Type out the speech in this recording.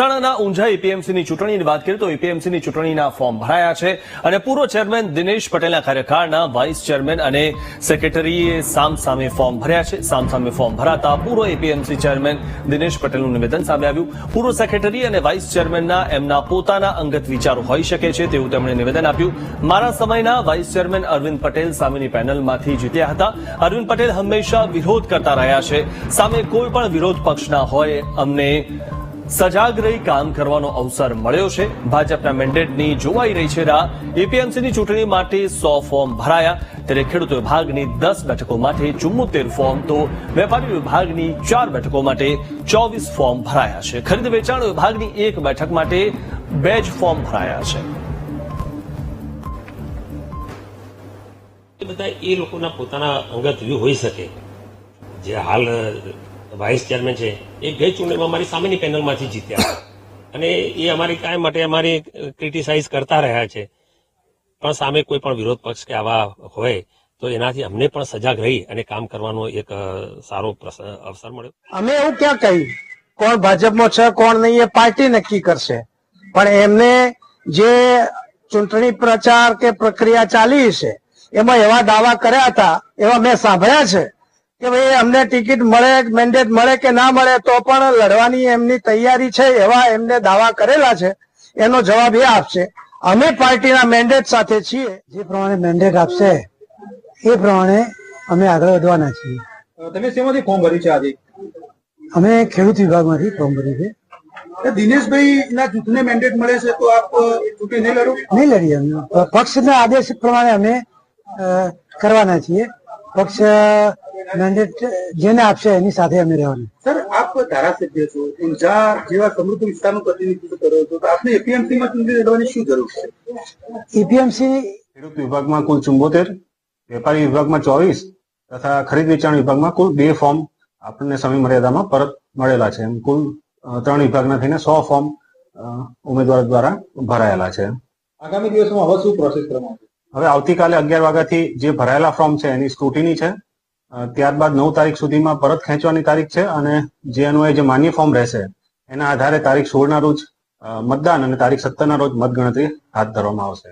મહેસાણાના ઊંઝા એપીએમસીની ચૂંટણીની વાત કરીએ તો એપીએમસીની ચૂંટણીના ફોર્મ ભરાયા છે અને પૂર્વ ચેરમેન દિનેશ પટેલના કાર્યકાળના વાઇસ ચેરમેન અને સેક્રેટરીએ સામ સામે ફોર્મ ભર્યા છે. સામ સામે ફોર્મ ભરાતા પૂર્વ એપીએમસી ચેરમેન દિનેશ પટેલનું નિવેદન સામે આવ્યું. પૂર્વ સેક્રેટરી અને વાઇસ ચેરમેનના એમના પોતાના અંગત વિચારો હોઈ શકે છે તેવું તેમણે નિવેદન આપ્યું. મારા સમયના વાઇસ ચેરમેન અરવિંદ પટેલ સામેની પેનલમાંથી જીત્યા હતા. અરવિંદ પટેલ હંમેશા વિરોધ કરતા રહ્યા છે. સામે કોઈ પણ વિરોધ પક્ષના હોય અમને સજાગ રહી કામ કરવાનો અવસર મળ્યો છે. ભાજપના મેન્ડેટની જોવાઈ રહી છે રાહ. એપીએમસીની ચૂંટણી માટે સો ફોર્મ ભરાયા. ત્યારે ખેડૂત વિભાગની દસ બેઠકો માટે ચુમ્મોતેર ફોર્મ તો વેપારી વિભાગની ચાર બેઠકો માટે ચોવીસ ફોર્મ ભરાયા છે. ખરીદ વેચાણ વિભાગની એક બેઠક માટે બે જ ફોર્મ ભરાયા છે. બધા એ લોકોના પોતાના અંગત વ્યૂ હોઈ શકે. જે હાલ વાઇસ ચેરમેન છે, એ ગઈ ચૂંટણીમાં અમારી સામેની પેનલમાંથી જીત્યા. અને એ અમારી કાંઈ માટે અમારી ક્રિટિસાઇઝ કરતા રહ્યા છે. પણ સામે કોઈ પણ વિરોધ પક્ષ કે આવા હોય, તો એનાથી અમને પણ સજાગ રહી અને કામ કરવાનો એક સારો અવસર મળ્યો. અમે એવું ક્યાં કહ્યું? કોણ ભાજપમાં છે, કોણ નહીં, એ પાર્ટી નક્કી કરશે. પણ એમને જે ચૂંટણી પ્રચાર કે પ્રક્રિયા ચાલી છે, એમાં એવા દાવા કર્યા હતા, એવા મેં સાંભળ્યા છે. કે ભાઈ અમને ટિકિટ મળે મેન્ડેટ મળે કે ના મળે તો પણ લડવાની એમની તૈયારી છે એવા એમને દાવા કરેલા છે. એનો જવાબ એ આપશે. અમે પાર્ટીના મેન્ડેટ સાથે છીએ. જે પ્રમાણે મેન્ડેટ આપશે એ પ્રમાણે અમે આગળ વધવાના છીએ. તમે શેમાંથી ફોર્મ ભર્યું છે આજે? અમે ખેડૂત વિભાગમાંથી ફોર્મ ભર્યું છે. દિનેશભાઈ ના જૂથને મેન્ડેટ મળે છે તો આપ ચૂંટણી નહીં લડો? નહીં લડીએ અમે. પક્ષના આદેશ પ્રમાણે અમે અ, કરવાના છીએ. પક્ષ મેન્ડેટ જેને આપશે એની સાથે અમે રહેવાનું. સર આપ ધારાસભ્ય છો ઊંઝા જેવા સમૃદ્ધ વિસ્તારનું પ્રતિનિધિત્વ કરો છો તો આપને એપીએમસી માં ચૂંટણી લડવાની શું જરૂર છે? એપીએમસી ખેડૂત વિભાગમાં કુલ ચુંબોતેર વેપારી વિભાગમાં ચોવીસ તથા ખરીદ વેચાણ વિભાગમાં કુલ બે ફોર્મ આપણને સમય મર્યાદામાં પરત મળેલા છે. એમ કુલ ત્રણ વિભાગના થઈને સો ફોર્મ અ, ઉમેદવાર દ્વારા ભરાયેલા છે. આગામી દિવસોમાં હવે શું પ્રોસેસ કરવામાં હવે આવતીકાલે અગિયાર વાગ્યાથી જે ભરાયેલા ફોર્મ છે એની સ્ક્રુટિની છે. ત્યારબાદ નવ તારીખ સુધીમાં પરત ખેંચવાની તારીખ છે અને જે અન્વયે જે માન્ય ફોર્મ રહેશે, એના આધારે તારીખ સોળના રોજ મતદાન અને તારીખ સત્તરના રોજ મતગણતરી હાથ ધરવામાં આવશે.